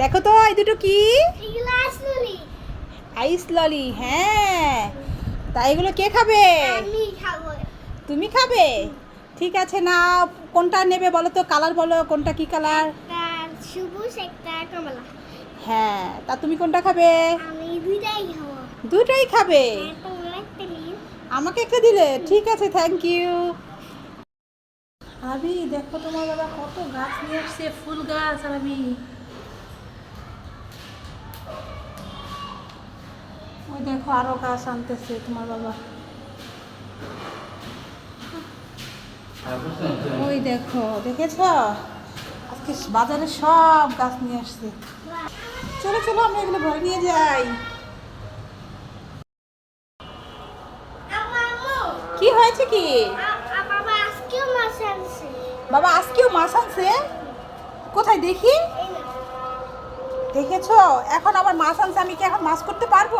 দেখো তো এই দুটো কি? আইস ললি হ্যাঁ। তা এগুলো কে খাবে? আমি খাব। তুমি খাবে? ঠিক আছে না কোনটা নেবে বলো তো কালার বলো কোনটা কি কালার সবুজ একটা কমলা। হ্যাঁ তা তুমি কোনটা খাবে? আমি দুইটাই খাব। দুটোই খাবে? নিন। আমাকে একটা দিলে? ঠিক আছে থ্যাংক ইউ আবি দেখো তোমার বাবা কত গাছ নিয়ে আসছে ফুল গাছ আর আমি ওই দেখো আরও গাছ আনতেছে তোমার বাবা। ওই দেখো, দেখেছ? আজকে বাজারে সব গাছ নিয়ে আসছে। চলো চলো, আমরা এগুলো ঘরে নিয়ে যাই। কি হয়েছে কি? বাবা, আজকেও মাছ আনছে? কোথায়, দেখি? দেখেছ? এখন আবার মাছ আনছে, আমি কি এখন মাছ করতে পারব?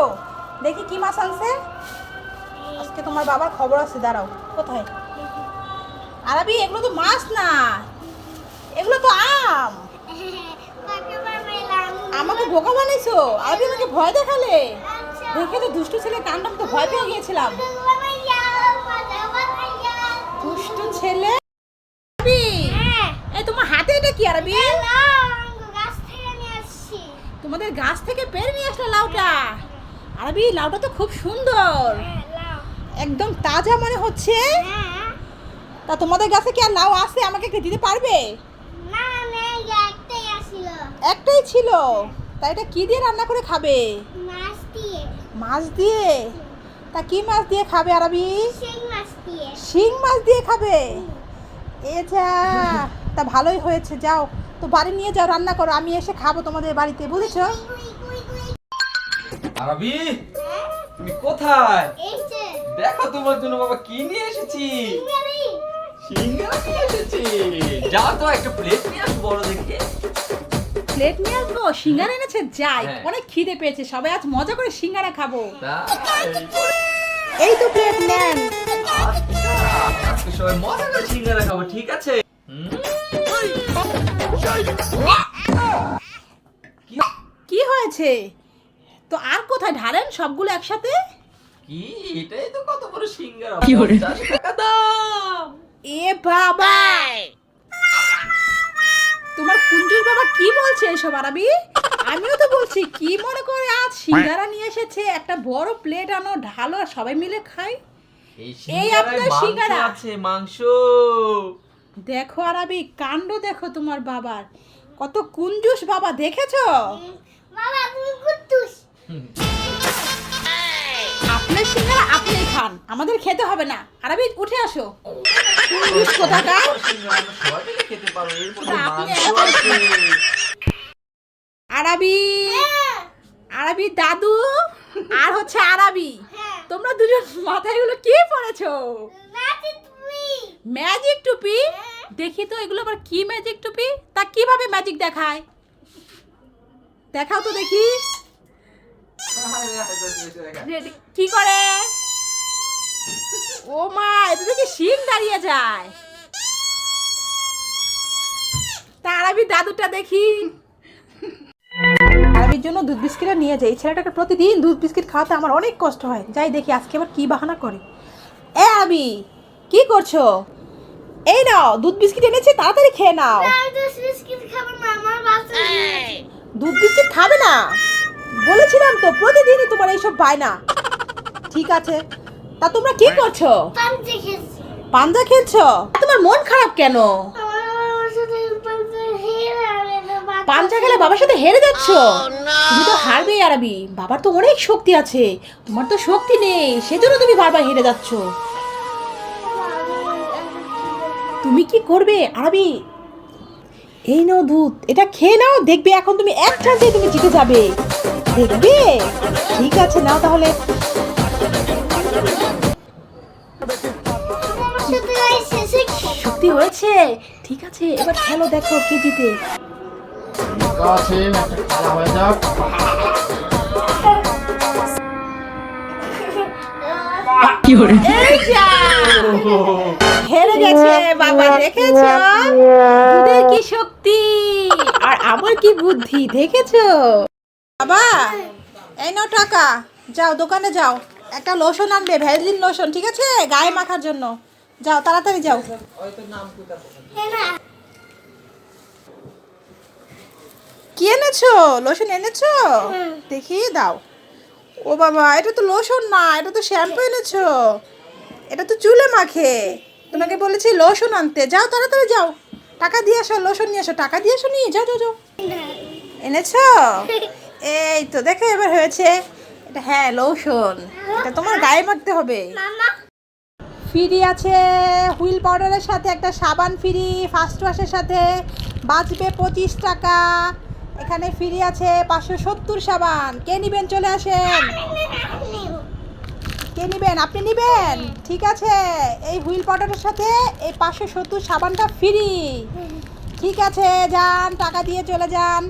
দেখি কি মাছ আনছে? আজকে তোমার বাবার খবর আছে দাঁড়াও কোথায়? আরবি এগুলো তো মাছ না। এগুলো তো আম। আমাকে বোকা বানাইছো আরবি আমাকে ভয় দেখালে? দেখে তো দুষ্টু ছেলে কাণ্ড আমি তো ভয় পেয়ে গিয়েছিলাম। দুষ্টু ছেলে? হ্যাঁ। এই তোমার হাতে এটা কি আরবি? তোমাদের গাছ থেকে পেরে নিয়ে আসলে লাউটা। আরবি লাউটা তো খুব সুন্দর। হ্যাঁ একদম তাজা মনে হচ্ছে হ্যাঁ। তা তোমাদের গাছে কি আর লাউ আছে? আমাকে একটু দিতে পারবে? একটাই ছিল? তা এটা কি দিয়ে রান্না করে খাবে? মাছ দিয়ে। মাছ দিয়ে? তা কি মাছ দিয়ে খাবে আরবি? সেই মাছ দিয়ে। শিং মাছ দিয়ে খাবে? এ যা তা ভালোই হয়েছে যাও। তো বাড়ি নিয়ে যাও রান্না করো আমি এসে খাব তোমাদের বাড়িতে বুঝেছ? আরবি? তুমি কোথায়? দেখো তোমার জন্য বাবা কি নিয়ে এসেছি? সিঙ্গারি। সিঙ্গারা নিয়ে এসেছি। যাও তো একটা প্লেট নিয়ে আসো বড় দেখে। প্লেট নিয়ে আসব? সিঙ্গারা এনেছে? যাই হ্যাঁ। অনেক খিদে পেয়েছে। সবাই আজ মজা করে সিঙ্গারা খাব। এই তো প্লেট নেন। আচ্ছা সবাই মজা করে সিঙ্গারা খাব ঠিক আছে? কি কি হয়েছে? তো আর কোথায়? ঢালেন সবগুলো একসাথে? কি? এটাই তো কত বড় সিঙ্গারা টাকা দাম! এ বাবা! তোমার কুঞ্জুর বাবা কি বলছে এসব আরবি? আমিও তো বলছি কি মনে করে আজ সিঙ্গারা নিয়ে এসেছে? একটা বড় প্লেট আনো ঢালো আর সবাই মিলে খাই। এই আপনার সিঙ্গারা। আছে মাংস! দেখো আরবি কাণ্ড দেখো তোমার বাবার। কত কুঞ্জুস বাবা দেখেছ? বাবা তুমি আপনার সিঙ্গারা আপনি খান। আমাদের খেতে হবে না। আরবি উঠে আসো। আরবি আরবি দাদু আর হচ্ছে আরবি। তোমরা দুজন মাথায় এগুলো কি পড়েছো? ম্যাজিক টুপি। দেখি তো এগুলো আবার কি ম্যাজিক টুপি? তা কীভাবে ম্যাজিক দেখায়? দেখাও তো দেখি। কি করে? ও মা এটা দেখি শিং দাঁড়িয়ে যায়? তা আরবি দাদুটা দেখি। আরবির জন্য দুধ বিস্কিটটা নিয়ে যাই। ছেলেটাকে প্রতিদিন দুধ বিস্কিট খাওয়াতে আমার অনেক কষ্ট হয়। যাই দেখি আজকে আবার কি বাহানা করে। এ আরবি কি করছ? এই নাও দুধ বিস্কিট এনেছি তাড়াতাড়ি খেয়ে নাও। আমি তো বিস্কিট খাব না আমার বাচ্চা দুধ বিস্কিট খাবে না? বলেছিলাম তো প্রতিদিনই তোমার এইসব বায়না ঠিক আছে তা তোমরা কি করছ? পাঞ্জা খেলছো তোমার মন খারাপ কেন? পাঞ্জা খেলে বাবার সাথে হেরে যাচ্ছ? তুমি তো হারবে আরবি। বাবার তো অনেক শক্তি আছে। তোমার তো শক্তি নেই সেজন্য তুমি বারবার হেরে যাচ্ছ। তুমি কি করবে আরবি? এই নাও দুধ এটা খেয়ে নাও দেখবে এখন তুমি এক চান্সে তুমি জিতে যাবে। দেখবে? ঠিক আছে নাও তাহলে। সত্যি হয়েছে? ঠিক আছে এবার খেলো দেখো কে জিতে যা! হেরে গেছে বাবা দেখেছ? কি শক্তি? আর আমার কি বুদ্ধি দেখেছ? বাবা, এই নাও টাকা। যাও, দোকানে যাও। একটা লোশন আনবে ভ্যাসলিন লোশন ঠিক আছে? গায়ে মাখার জন্য। যাও, তাড়াতাড়ি যাও। কি এনেছো? লোশন এনেছো? দেখি, দাও। ও বাবা, এটা তো লোশন না, এটা তো শ্যাম্পু এনেছো। এটা তো চুলে মাখে। তোমাকে বলেছি লোশন আনতে। যাও, তাড়াতাড়ি যাও। টাকা দিয়ে আসো লোশন নিয়ে আসো। টাকা দিয়ে আসো নিয়ে যাও যাও যাও। এনেছো? এই তো দেখো এবার হয়েছে। এটা হ্যাঁ লোশন এটা তোমার গায়ে মাখতে হবে। ফ্রি আছে হুইল পাউডারের সাথে একটা সাবান ফ্রি ফার্স্ট ওয়াশের সাথে। বাঁচবে পঁচিশ টাকা। এখানে ফ্রি আছে পাঁচশো সত্তর সাবান। কে নিবেন? চলে আসেন। কে নিবেন? আপনি নিবেন? ঠিক আছে। এই হুইল পাউডারের সাথে এই পাঁচশো সত্তর সাবানটা ফ্রি ঠিক আছে যান টাকা দিয়ে চলে যান।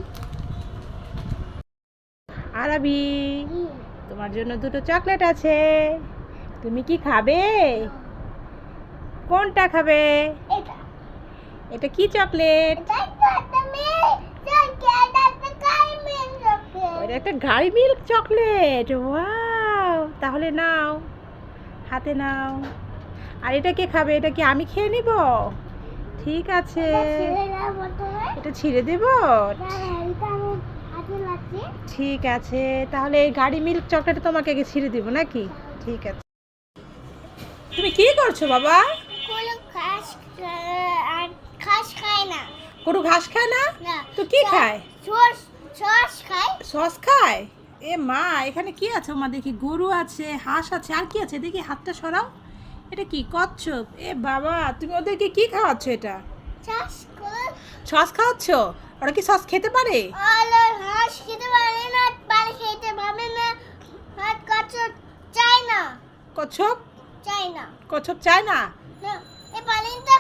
আরবি। তোমার জন্য দুটো চকলেট আছে। তুমি কি খাবে? কোনটা খাবে? এটা। এটা কি চকলেট? এটাই তো একটা গাড়ি মিল্ক চকলেট। ওয়াও তাহলে নাও হাতে নাও। আর এটা কে খাবে? এটা কি আমি খেয়ে নিব? ঠিক আছে। এটা ছিঁড়ে দেব দাঁড়া, এটা আমি হাতে লাগছে ঠিক আছে তাহলে এই গাড়ি মিল্ক চকলেট তোমাকে আগে ছিঁড়ে দিব নাকি? ঠিক আছে। তুমি কি করছ বাবা? ঘাস ঘাস খায় না। গরু ঘাস খায় না? তো কি খায়? সস খায়। সস খায়? এ মা এখানে কি আছে মা? দেখি গরু আছে হাঁস আছে আর কি আছে? দেখি হাতটা সরাও। এটা কি? কচ্ছপ। এ বাবা তুমি ওদেরকে কি খাওয়াচ্ছ এটা? সস খাওয়াচ্ছ? ওরা কি সস খেতে পারে? হাঁস খেতে পারে না পারে খেতে পারে না হাত কচু চায় না। কচ্ছপ? চায় না। কচ্ছপ চায় না? এই পানিটা